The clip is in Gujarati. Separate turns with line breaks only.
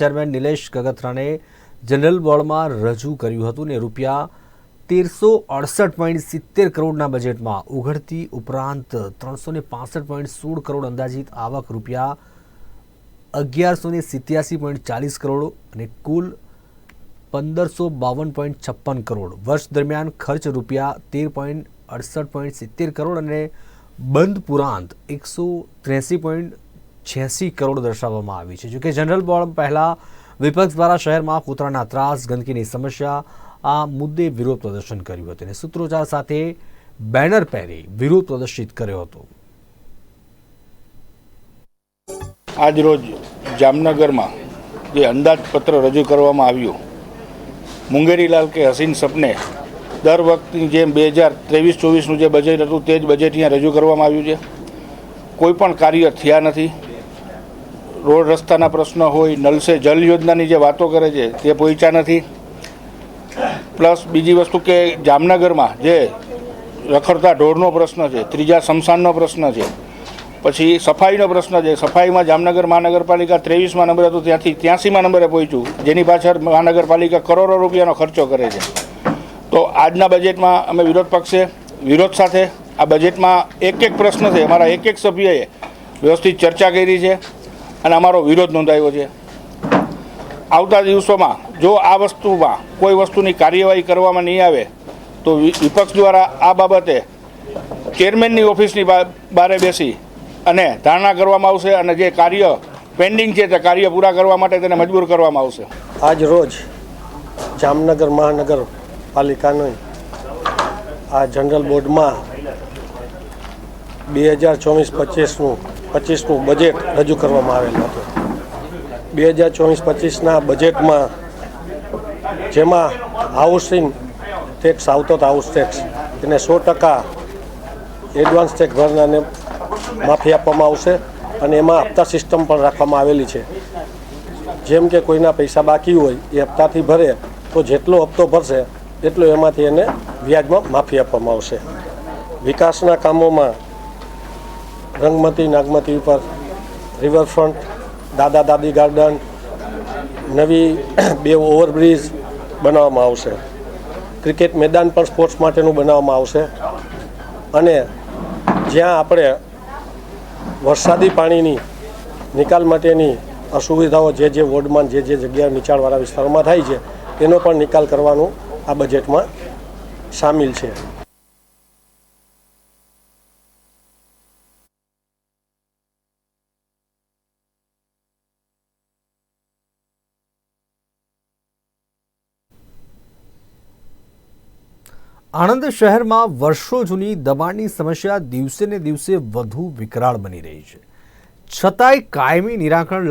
ચેરમેન નિલેશ ગગથરાને જનરલ બોર્ડમાં રજૂ કર્યું હતું ને રૂપિયા તેરસો અડસઠ પોઈન્ટ સિત્તેર કરોડના બજેટમાં ઉઘડતી ઉપરાંત ત્રણસો ને પાસઠ પોઈન્ટ સોળ કરોડ અંદાજિત આવક રૂપિયા અગિયારસો ને સિત્યાસી પોઈન્ટ ચાલીસ કરોડ અને કુલ પંદરસો બાવન પોઈન્ટ છપ્પન કરોડ. વર્ષ દરમિયાન ખર્ચ રૂપિયા તેર પોઈન્ટ અડસઠ પોઈન્ટ સિત્તેર કરોડ અને બંધ પુરાંત એકસો ત્રેસી પોઈન્ટ છ્યાસી કરોડ દર્શાવવામાં આવી છે. જોકે જનરલ બોર્ડ પહેલાં વિપક્ષ દ્વારા શહેરમાં કૂતરાના ત્રાસ, ગંદકીની સમસ્યા, આ મુદ્દે વિરોધ પ્રદર્શન કર્યું હતું અને સૂત્રોચ્ચાર સાથે બેનર પહેરી વિરોધ પ્રદર્શિત કર્યો હતો.
આજ રોજ જામનગરમાં જે અંદાજપત્ર રજૂ કરવામાં આવ્યું, મુંગેરીલાલ કે હસીન સપને દર વખતની જેમ બે હજાર ત્રેવીસ ચોવીસનું જે બજેટ હતું, તે જ બજેટ અહીંયા રજૂ કરવામાં આવ્યું છે. કોઈ પણ કાર્ય થયા નથી. રોડ રસ્તાના પ્રશ્નો હોય નલ સે જલ યોજનાની જે વાતો કરે છે, તે પહોંચ્યા નથી. પ્લસ બીજી વસ્તુ કે જામનગરમાં જે રખડતા ઢોરનો પ્રશ્ન છે, ત્રીજા સ્મશાનનો પ્રશ્ન છે, પછી સફાઈનો પ્રશ્ન છે. સફાઈમાં જામનગર મહાનગરપાલિકા ત્રેવીસમાં નંબર હતું, ત્યાંથી ત્યાંસીમાં નંબરે પહોંચ્યું. જેની પાછળ મહાનગરપાલિકા કરોડો રૂપિયાનો ખર્ચો કરે છે. તો આજના બજેટમાં અમે વિરોધ પક્ષે, વિરોધ સાથે આ બજેટમાં એક એક પ્રશ્ન છે. અમારા એક એક સભ્યએ વ્યવસ્થિત ચર્ચા કરી છે. અને અમારો વિરોધ નોંધાયો છે. આવતા દિવસોમાં જો આ વસ્તુમાં કોઈ વસ્તુની કાર્યવાહી કરવામાં નહીં આવે, તો વિપક્ષ દ્વારા આ બાબતે ચેરમેનની ઓફિસની બારે બેસી અને ધારણા કરવામાં આવશે અને જે કાર્ય પેન્ડિંગ છે તે કાર્ય પૂરા કરવા માટે તેને મજબૂર કરવામાં આવશે.
આજ રોજ જામનગર મહાનગરપાલિકાની આ જનરલ બોર્ડમાં બે હજાર ચોવીસ પચીસનું પચીસનું બજેટ રજૂ કરવામાં આવેલ હતું. બે હજાર ચોવીસ પચીસના બજેટમાં જેમાં હાઉસિંગ ટેક્સ આવતો હતો હાઉસ ટેક્સ એને સો ટકા એડવાન્સ ટેક્સ ભરનારને માફી આપવામાં આવશે અને એમાં હપ્તા સિસ્ટમ પણ રાખવામાં આવેલી છે. જેમ કે કોઈના પૈસા બાકી હોય, એ હપ્તાથી ભરે, તો જેટલો હપ્તો ભરશે, એટલો એમાંથી એને વ્યાજમાં માફી આપવામાં આવશે. વિકાસના કામોમાં રંગમતી નાગમતી ઉપર રિવરફ્રન્ટ દાદા દાદી ગાર્ડન નવી બે ઓવરબ્રિજ બનાવવામાં આવશે. ક્રિકેટ મેદાન પણ સ્પોર્ટ્સ માટેનું બનાવવામાં આવશે. અને જ્યાં આપણે વરસાદી પાણીની નિકાલ માટેની અસુવિધાઓ જે જે વોર્ડમાં જે જે જગ્યા નીચાણવાળા વિસ્તારોમાં થાય છે તેનો પણ નિકાલ કરવાનું આ બજેટમાં સામેલ છે.
આણંદ શહેરમાં વર્ષો જૂની દબાણની સમસ્યા દિવસે ને દિવસે વધુ વિકરાળ બની રહી છે. છતાંય કાયમી નિરાકરણ